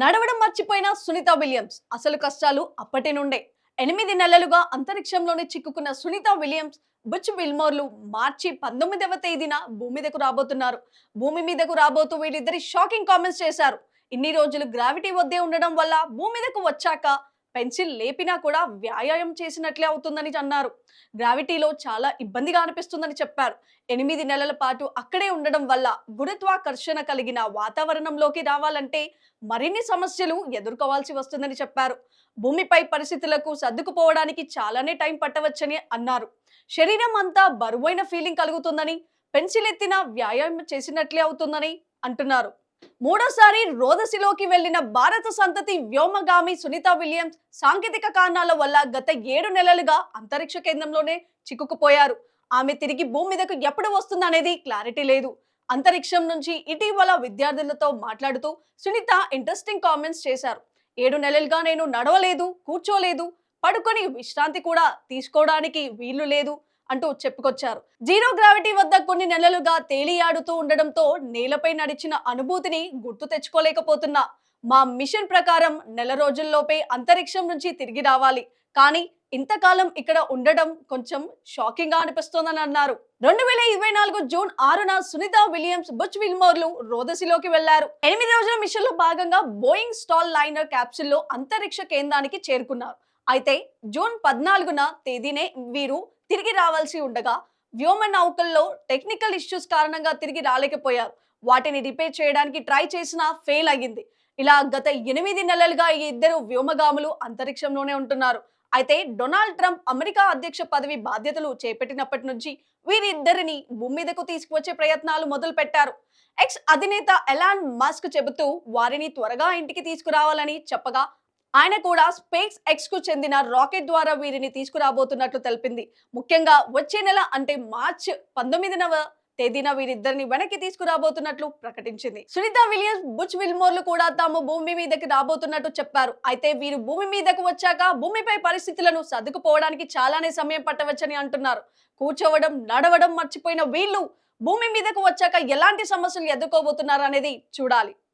నడవడం మర్చిపోయిన సునీత విలియమ్స్. అసలు కష్టాలు అప్పటి నుండే. ఎనిమిది నెలలుగా అంతరిక్షంలోనే చిక్కుకున్న సునీత విలియమ్స్ బుచ్ విల్మోర్లు మార్చి పంతొమ్మిదవ తేదీన భూమి మీదకు రాబోతున్నారు. భూమి మీదకు రాబోతూ వీళ్ళిద్దరి షాకింగ్ కామెంట్స్ చేశారు. ఇన్ని రోజులు గ్రావిటీ వద్దే ఉండడం వల్ల భూమి మీదకు వచ్చాక పెన్సిల్ లేపినా కూడా వ్యాయామం చేసినట్లే అవుతుందని అన్నారు. గ్రావిటీలో చాలా ఇబ్బందిగా అనిపిస్తుందని చెప్పారు. ఎనిమిది నెలల పాటు అక్కడే ఉండడం వల్ల గురుత్వాకర్షణ కలిగిన వాతావరణంలోకి రావాలంటే మరిన్ని సమస్యలు ఎదుర్కోవాల్సి వస్తుందని చెప్పారు. భూమిపై పరిస్థితులకు సర్దుకుపోవడానికి చాలానే టైం పట్టవచ్చని అన్నారు. శరీరం అంతా బరువైన ఫీలింగ్ కలుగుతుందని పెన్సిల్ ఎత్తిన వ్యాయామం చేసినట్లే అవుతుందని అంటున్నారు. మూడోసారి రోదసిలోకి వెళ్ళిన భారత సంతతి వ్యోమగామి సునీత విలియమ్స్ సాంకేతిక కారణాల వల్ల గత ఏడు నెలలుగా అంతరిక్ష కేంద్రంలోనే చిక్కుకుపోయారు. ఆమె తిరిగి భూమి మీదకు ఎప్పుడు వస్తుందనేది క్లారిటీ లేదు. అంతరిక్షం నుంచి ఇటీవల విద్యార్థులతో మాట్లాడుతూ సునీత ఇంట్రెస్టింగ్ కామెంట్స్ చేశారు. ఏడు నెలలుగా నేను నడవలేదు కూర్చోలేదు పడుకొని విశ్రాంతి కూడా తీసుకోవడానికి వీలు లేదు అంటూ చెప్పుకొచ్చారు. జీరో గ్రావిటీ వద్ద కొన్ని నెలలుగా తేలియాడుతూ ఉండడంతో నేలపై నడిచిన అనుభూతిని గుర్తు తెచ్చుకోలేకపోతున్నా. మా మిషన్ ప్రకారం నెల రోజుల్లోపే అంతరిక్షం నుంచి తిరిగి రావాలి. కానీ ఇంతకాలం ఇక్కడ ఉండడం కొంచెం షాకింగ్గా అనిపిస్తోందని అన్నారు. రెండు వేల ఇరవై నాలుగు జూన్ ఆరున సునీత విలియమ్స్ బుచ్ విల్మోర్లు రోదసిలోకి వెళ్ళారు. ఎనిమిది రోజుల మిషన్లో భాగంగా బోయింగ్ స్టాల్ లైనర్ క్యాప్సుల్లో అంతరిక్ష కేంద్రానికి చేరుకున్నారు. అయితే జూన్ పద్నాలుగున తేదీనే వీరు తిరిగి రావాల్సి ఉండగా వ్యోమ నౌకల్లో టెక్నికల్ ఇష్యూస్ కారణంగా తిరిగి రాలేకపోయారు. వాటిని రిపేర్ చేయడానికి ట్రై చేసినా ఫెయిల్ అయ్యింది. ఇలా గత ఎనిమిది నెలలుగా ఈ ఇద్దరు వ్యోమగాములు అంతరిక్షంలోనే ఉంటున్నారు. అయితే డొనాల్డ్ ట్రంప్ అమెరికా అధ్యక్ష పదవి బాధ్యతలు చేపట్టినప్పటి నుంచి వీరిద్దరిని భూమి మీదకు తీసుకువచ్చే ప్రయత్నాలు మొదలు పెట్టారు ఎక్స్ అధినేత ఎలాన్ మస్క్ చెబుతూ వారిని త్వరగా ఇంటికి తీసుకురావాలని చెప్పగా ఆయన కూడా స్పేస్ ఎక్స్కు చెందిన రాకెట్ ద్వారా వీరిని తీసుకురాబోతున్నట్లు తెలిపింది. ముఖ్యంగా వచ్చే నెల అంటే మార్చ్ పంతొమ్మిదినవ తేదీన వీరిద్దరిని వెనక్కి తీసుకురాబోతున్నట్లు ప్రకటించింది. సునీత విలియమ్స్ బుచ్ విల్మోర్లు కూడా తాము భూమి మీదకి రాబోతున్నట్టు చెప్పారు. అయితే వీరు భూమి మీదకు వచ్చాక భూమిపై పరిస్థితులను సర్దుకుపోవడానికి చాలానే సమయం పట్టవచ్చని అంటున్నారు. కూర్చోవడం నడవడం మర్చిపోయిన వీళ్ళు భూమి మీదకు వచ్చాక ఎలాంటి సమస్యలు ఎదుర్కోబోతున్నారు అనేది చూడాలి.